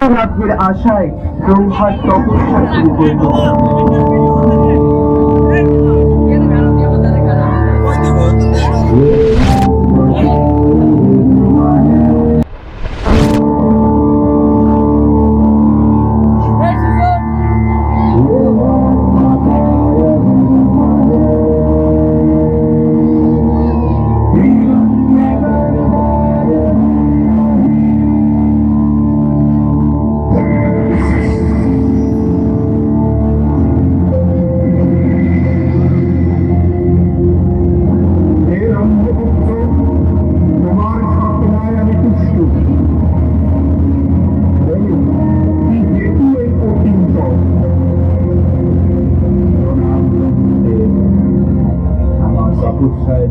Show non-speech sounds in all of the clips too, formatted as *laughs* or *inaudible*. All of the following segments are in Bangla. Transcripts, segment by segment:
লাভের আশায় ব্রহ্মার তপস্যা শুরু করল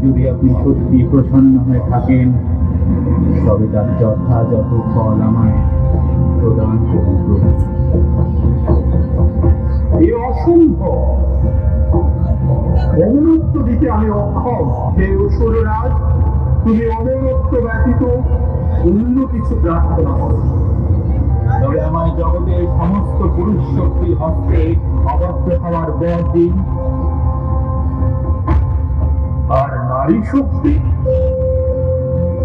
যদি আপনি সত্যি প্রসন্ন হয়ে থাকেন, তবে তার যথাযথ ফল আমায় প্রদান করুন অসম্ভব। দিতে আমি অক্ষম। হে তুমি অমরত্ব ব্যতীত অন্য কিছু প্রার্থনা করো। তবে আমার জগতের সমস্ত পুরুষ শক্তির হস্তে অবদ্ধ হওয়ার বর দিন নারী শক্তি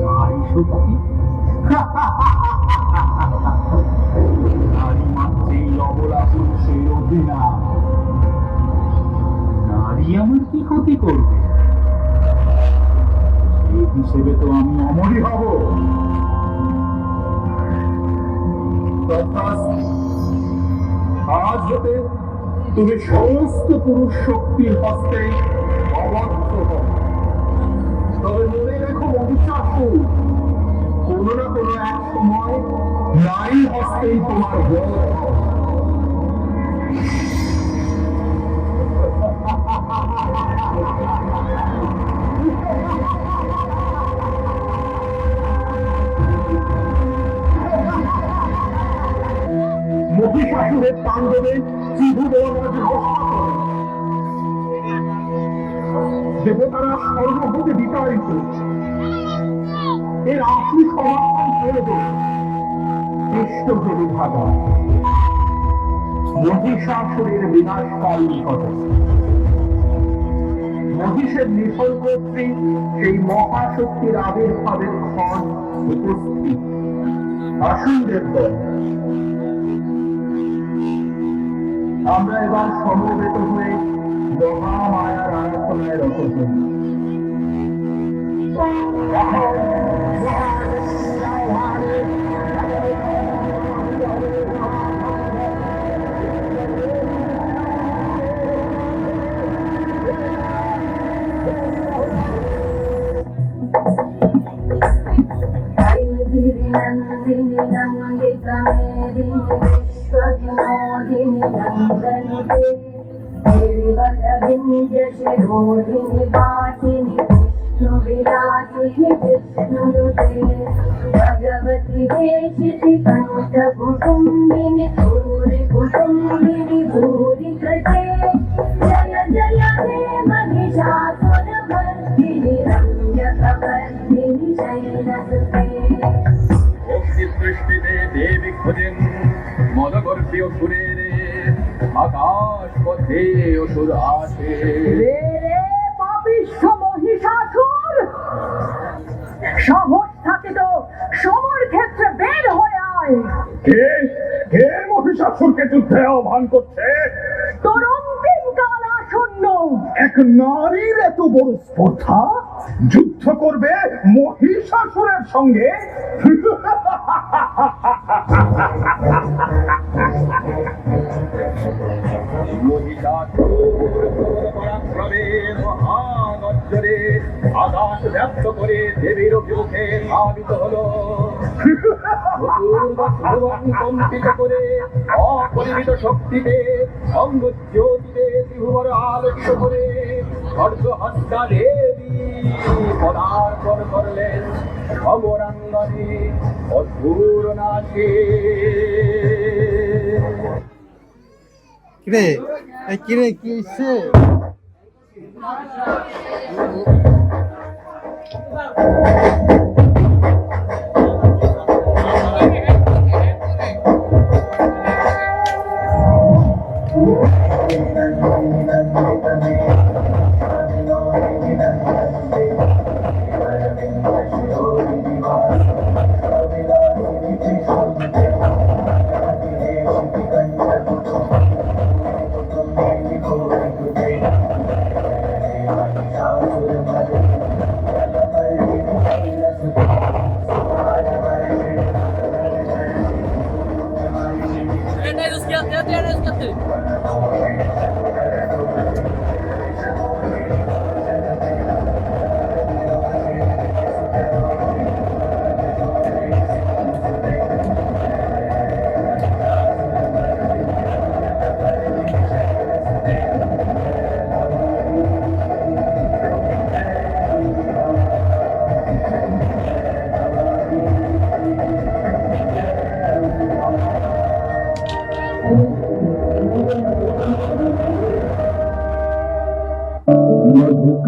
নারী শক্তি নারী মাত্রেই অবলা পুরুষের অধীনা নারী আমার কি ক্ষতি করবে? সেই হিসেবে তো আমি অমরই হব। আজ হতে তুমি সমস্ত পুরুষ শক্তির হস্তে তবে মনে রেখো মহিষাসুর কোনো না কোনো এক সময় নারী হস্তেই তোমার বধ মহিষাসুরের তাণ্ডবে দেবতারা সর্বভূতে বিতাড়িত এর আশু সমাধান করে দেব বিশ্বজনী ভাগা মহিষাসুরের বিনাশকাল নিকট। মহিষের নিসর্গত্রী সেই মহাশক্তির আবির্ভাবের ক্ষণ উপস্থিত। আসুনদের দল আমরা এবার সমবেত হয়ে মহামায়ার আরাধনায় রত Thank you. శిరోధిని వాసిని విష్ణు విలాసిని విష్ణును భగవతి వేషితి కంఠ కుటుంబిని భూరి కుటుంబిని భూరి ప్రతి পথে অসুর আসে। রে রে পাপিষ্ঠ মহিষাসুর সাহস থাকে তো সমর ক্ষেত্রে বের হয়ে আয়। কে কে মহিষাসুরকে যুদ্ধে আহ্বান করছে? তোর অন্তিম কাল আসন্ন। এক নারীর এত বড় স্পর্ধা? যুদ্ধ করবে মহিষাসুরের সঙ্গে? *laughs* দেবীর অভিমুখে ধাবিত হলো। কম্পিত করে অপরিমিত শক্তিতে অঙ্গ জ্যোতিতে ত্রিভুবন আলোচ্য করে স্বর্গ হত্যা দেবী পদার্পণ করলেন সমরাঙ্গনে অধূর নাচে। কিরে? কিরে, কি Vamos.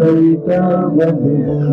মধুকরিতা বলে